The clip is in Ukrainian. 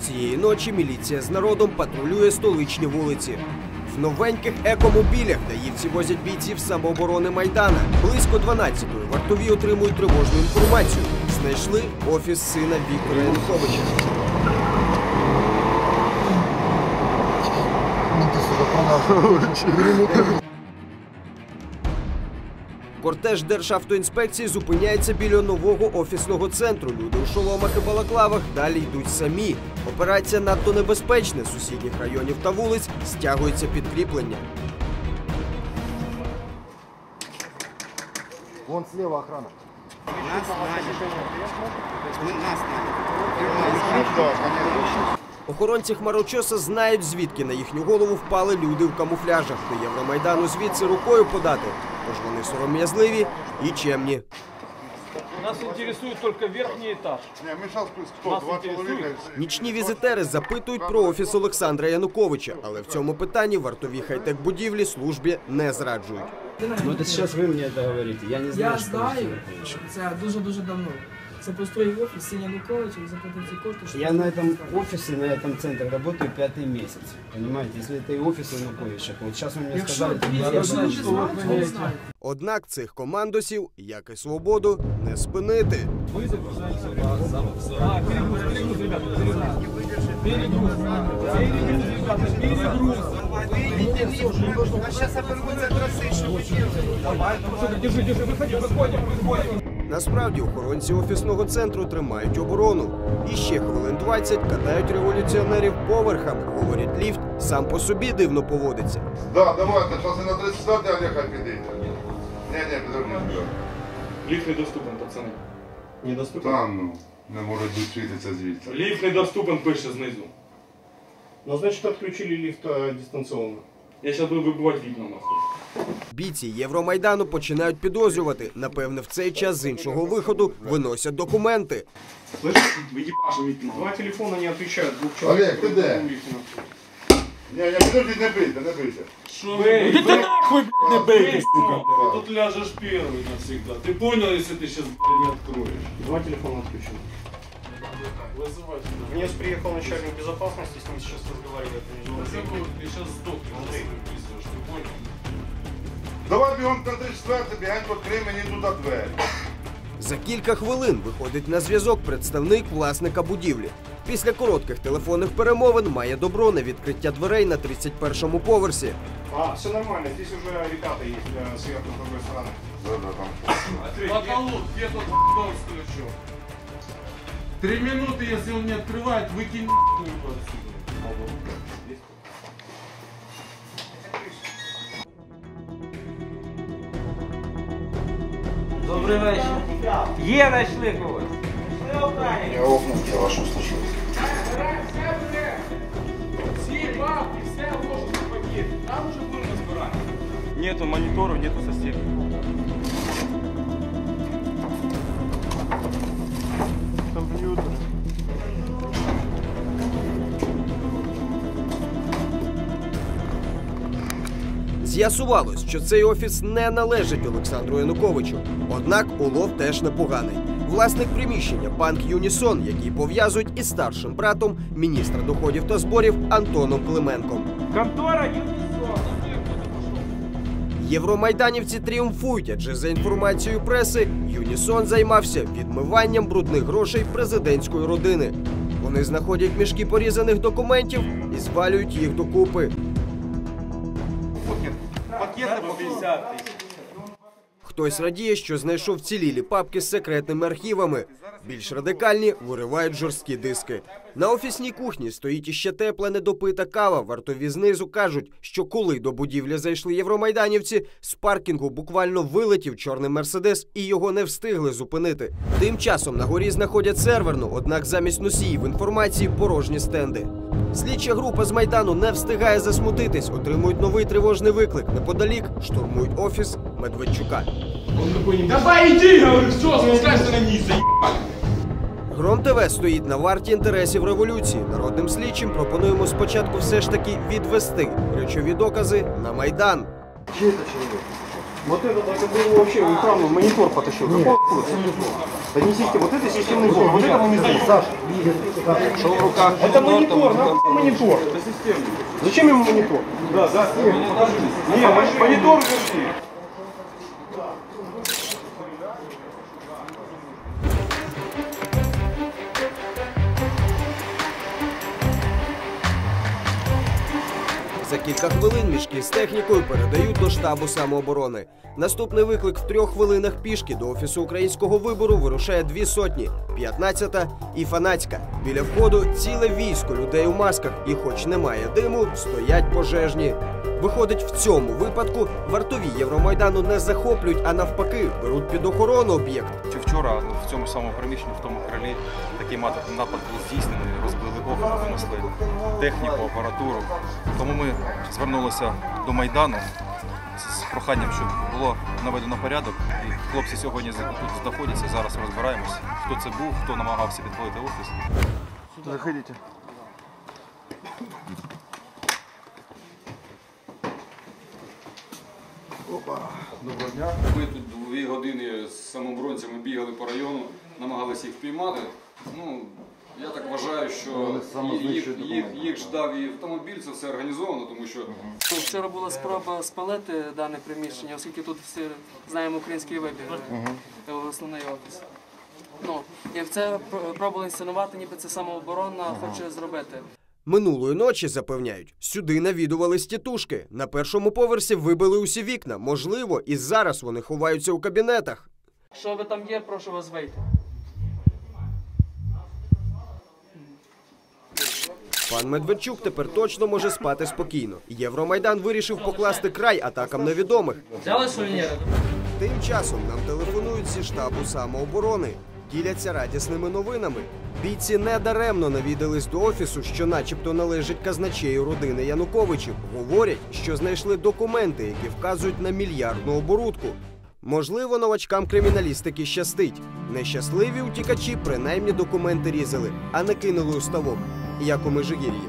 Цієї ночі міліція з народом патрулює столичні вулиці. В новеньких екомобілях даївці возять бійців самооборони Майдана. Близько 12-ї вартові отримують тривожну інформацію. Знайшли офіс сина Віктора Януковича. Кортеж Державтоінспекції зупиняється біля нового офісного центру. Люди у шоломах і балаклавах далі йдуть самі. Операція надто небезпечна. З сусідніх районів та вулиць стягується підкріплення. Вон слева охрана. Нас наняли. Нас наняли. Охоронці хмарочоса знають, звідки на їхню голову впали люди в камуфляжах. До Євромайдану звідси рукою подати. Тож вони сором'язливі і чемні. Нас интересует только верхний этаж. Не, мы сейчас кто? Нас Два интересует. человека. и все. Нічні візитери запитують про офіс Олександра Януковича, але в цьому питанні вартові хай-тек будівлі службі не зраджують. Ну это сейчас вы мне это говорите. Я не знаю, Я что знаю, вы що це дуже-дуже давно. Це построїв офіс Синя Януковича і заплатив ці кошти. щоб Я на этом офисе, на этом центре работаю пятый месяц. Понимаете, если это и офис Януковича, то вот сейчас вы мне Якщо сказали, дивіться, я якщо знаю, люди что вы знають, то вони знають. Однак цих командосів, як і свободу, не спинити. А, перегруз, перегруз, ребята, перегруз. Перегруз. Перегруз, ребята, перегруз. Давай, ну, держи, держи, выходи, выходим, выходим. Насправді охоронці офісного центру тримають оборону. І ще хвилин 20 катають революціонерів поверхами. Говорять, ліфт сам по собі дивно поводиться. Да, давайте, и на 34 Олега підійде. Не, подожди. подожди. Ліфт недоступен, пацани. недоступно. Там, ну, не може бути світиться звідси. Ліфт недоступен, пише знизу. Ну, значит, отключили лифт э, дистанционно. Я зараз буду вибивати вікна нахуй. Бійці Євромайдану починають підозрювати. Напевне, в цей час з іншого виходу виносять документи. Слышиш? Викіпаж вікна. Два телефона не отвечают, двух человек. Олег, ты где? Не, не, подожди, не бийте, не бийте. Що ви? Ти нахуй, блядь, не бейте, сука. Тут ляжеш перший навсегда. Ти понял, якщо ти зараз, блядь, не откроєш? Два телефона отключены. Вызывай сюда. Вниз приехал начальник безопасности, с ним сейчас разговаривали. это не Вызывай, Ти зараз здохнеш, Андрій. якщо виписуєш, ти понял? Давай бігом на 34, бігань відкрий мені туди двері. За кілька хвилин виходить на зв'язок представник власника будівлі. Після коротких телефонних перемовин має добро на відкриття дверей на 31-му поверсі. А, все нормально, здесь уже ребята есть э, сверху с другой стороны. Да, да, там. Потолок, где тут дом с ключом? Три минуты, если он не открывает, выкинь нахуй его отсюда. Добрий вечір. Є, знайшли когось. Я окна я вашу случилось. Всі бабки, все ложно в пакет. Там уже будемо розбирати. Нету мониторов, нету соседей. З'ясувалось, що цей офіс не належить Олександру Януковичу. Однак улов теж непоганий. Власник приміщення банк Юнісон, який пов'язують із старшим братом міністра доходів та зборів Антоном Клименком. Контора Юнісон. Євромайданівці тріумфують, адже за інформацією преси Юнісон займався відмиванням брудних грошей президентської родини. Вони знаходять мішки порізаних документів і звалюють їх докупи. Пакеты по 50 тисяч. Хтось радіє, що знайшов цілілі папки з секретними архівами. Більш радикальні виривають жорсткі диски. На офісній кухні стоїть іще тепла недопита кава. Вартові знизу кажуть, що коли до будівлі зайшли євромайданівці, з паркінгу буквально вилетів чорний мерседес і його не встигли зупинити. Тим часом на горі знаходять серверну, однак замість носіїв інформації порожні стенди. Слідча група з майдану не встигає засмутитись, отримують новий тривожний виклик. Неподалік штурмують офіс Медведчука. Давай иди, говорю, все, спускайся на низ, заебали. Гром ТВ стоїть на варті інтересів революції. Народним слідчим пропонуємо спочатку все ж таки відвести речові докази на майдан. Чей это человек? Вот это, это было вообще, в экран монитор потащил. Какого хуя? Да не система, вот это системный блок, вот это монитор. Саша. Что в руках? Это монитор, нахуй монитор. Это системный. Зачем ему монитор? Да, да. Не, монитор верни. За кілька хвилин мішки з технікою передають до штабу самооборони. Наступний виклик в трьох хвилинах пішки до офісу українського вибору вирушає дві сотні, 15-та і фанатська. Біля входу ціле військо людей у масках, і, хоч немає диму, стоять пожежні. Виходить, в цьому випадку вартові Євромайдану не захоплюють, а навпаки, беруть під охорону об'єкт. Чи вчора в цьому самому приміщенні, в тому крилі, такий напад був здійснений, розбили окна, винесли техніку, апаратуру. Тому ми звернулися до Майдану з проханням, щоб було наведено порядок. І хлопці сьогодні тут знаходяться, зараз розбираємося, хто це був, хто намагався підпалити офіс. Заходите. Доброго дня. Ми тут дві години з самооборонцями бігали по району, намагалися їх впіймати. Ну, я так вважаю, що їх, їх, їх ждав і автомобіль, це все організовано, тому що Вчора була спроба спалити дане приміщення, оскільки тут всі знаємо український вибір, е, основний офіс. Ну, як це пр- пробували інсценувати, ніби це самооборона хоче зробити. Минулої ночі запевняють, сюди навідувались тітушки. На першому поверсі вибили усі вікна. Можливо, і зараз вони ховаються у кабінетах. Що ви там є, прошу вас вийти. Пан Медведчук тепер точно може спати спокійно. Євромайдан вирішив покласти край атакам невідомих. Взяли сувеніри? Тим часом нам телефонують зі штабу самооборони, діляться радісними новинами. Бійці недаремно навідались до офісу, що начебто належить казначею родини Януковичів. Говорять, що знайшли документи, які вказують на мільярдну оборудку. Можливо, новачкам криміналістики щастить. Нещасливі утікачі принаймні документи різали, а не кинули у ставок, як у Межигір'ї.